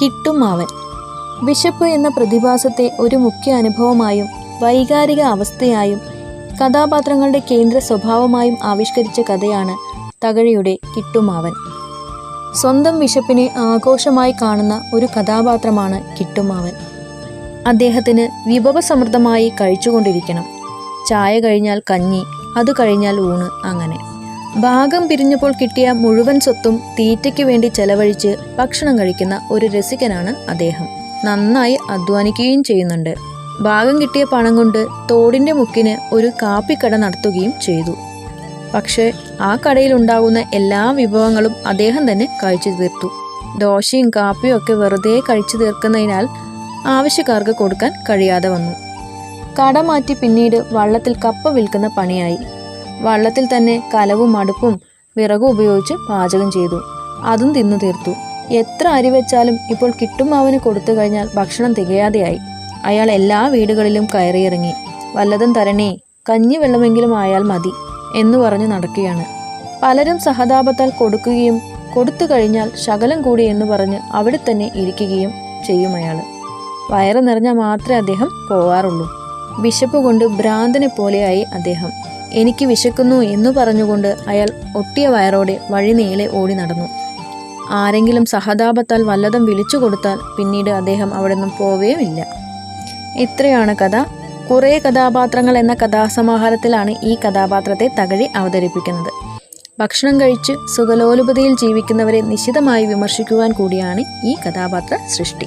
കിട്ടുമാവൻ വിശപ്പ് എന്ന പ്രതിഭാസത്തെ ഒരു മുഖ്യ അനുഭവമായും വൈകാരിക അവസ്ഥയായും കഥാപാത്രങ്ങളുടെ കേന്ദ്ര സ്വഭാവമായും ആവിഷ്കരിച്ച കഥയാണ് തകഴിയുടെ കിട്ടുമാവൻ സ്വന്തം വിശപ്പിനെ ആഘോഷമായി കാണുന്ന ഒരു കഥാപാത്രമാണ് കിട്ടുമാവൻ അദ്ദേഹത്തിന് വിഭവസമൃദ്ധമായി കഴിച്ചുകൊണ്ടിരിക്കണം. ചായ കഴിഞ്ഞാൽ കഞ്ഞി അത് കഴിഞ്ഞാൽ ഊണ് അങ്ങനെ. ഭാഗം പിരിഞ്ഞപ്പോൾ കിട്ടിയ മുഴുവൻ സ്വത്തും തീറ്റയ്ക്ക് വേണ്ടി ചെലവഴിച്ച് ഭക്ഷണം കഴിക്കുന്ന ഒരു രസികനാണ് അദ്ദേഹം. നന്നായി അധ്വാനിക്കുകയും ചെയ്യുന്നുണ്ട്. ഭാഗം കിട്ടിയ പണം കൊണ്ട് തോടിന്റെ മുക്കിന് ഒരു കാപ്പിക്കട നടത്തുകയും ചെയ്തു. പക്ഷേ ആ കടയിൽ ഉണ്ടാകുന്ന എല്ലാ വിഭവങ്ങളും അദ്ദേഹം തന്നെ കഴിച്ചു തീർത്തു. ദോശയും കാപ്പിയും ഒക്കെ വെറുതെ കഴിച്ചു തീർക്കുന്നതിനാൽ ആവശ്യക്കാർക്ക് കൊടുക്കാൻ കഴിയാതെ വന്നു. കട മാറ്റി പിന്നീട് വള്ളത്തിൽ കപ്പ വിൽക്കുന്ന പണിയായി. വള്ളത്തിൽ തന്നെ കലവും അടുപ്പും വിറകും ഉപയോഗിച്ച് പാചകം ചെയ്തു. അതും തിന്നു തീർത്തു. എത്ര അരി വെച്ചാലും ഇപ്പോൾ കിട്ടുമാവിന് കൊടുത്തു കഴിഞ്ഞാൽ ഭക്ഷണം തികയാതെയായി. അയാൾ എല്ലാ വീടുകളിലും കയറിയിറങ്ങി. വല്ലതും തരണേ കഞ്ഞി വെള്ളമെങ്കിലും ആയാൽ മതി എന്ന് പറഞ്ഞു നടക്കുകയാണ്. പലരും സഹതാപത്താൽ കൊടുക്കുകയും കൊടുത്തു കഴിഞ്ഞാൽ ശകലം കൂടി എന്ന് പറഞ്ഞ് അവിടെ തന്നെ ഇരിക്കുകയും ചെയ്യും അയാൾ. വയറ് നിറഞ്ഞാൽ മാത്രമേ അദ്ദേഹം പോവാറുള്ളൂ. വിശപ്പ് കൊണ്ട് ഭ്രാന്തനെ പോലെയായി അദ്ദേഹം. എനിക്ക് വിശക്കുന്നു എന്നു പറഞ്ഞുകൊണ്ട് അയാൾ ഒട്ടിയ വയറോടെ വഴി നീളെ ഓടി നടന്നു. ആരെങ്കിലും സഹതാപത്താൽ വല്ലതും വിളിച്ചു കൊടുത്താൽ പിന്നീട് അദ്ദേഹം അവിടെ നിന്നും പോവേയുമില്ല ഇത്രയാണ് കഥ. കുറേ കഥാപാത്രങ്ങൾ എന്ന കഥാസമാഹാരത്തിലാണ് ഈ കഥാപാത്രത്തെ തകഴി അവതരിപ്പിക്കുന്നത്. ഭക്ഷണം കഴിച്ച് സുഖലോലുപതയിൽ ജീവിക്കുന്നവരെ നിശിതമായി വിമർശിക്കുവാൻ കൂടിയാണ് ഈ കഥാപാത്ര സൃഷ്ടി.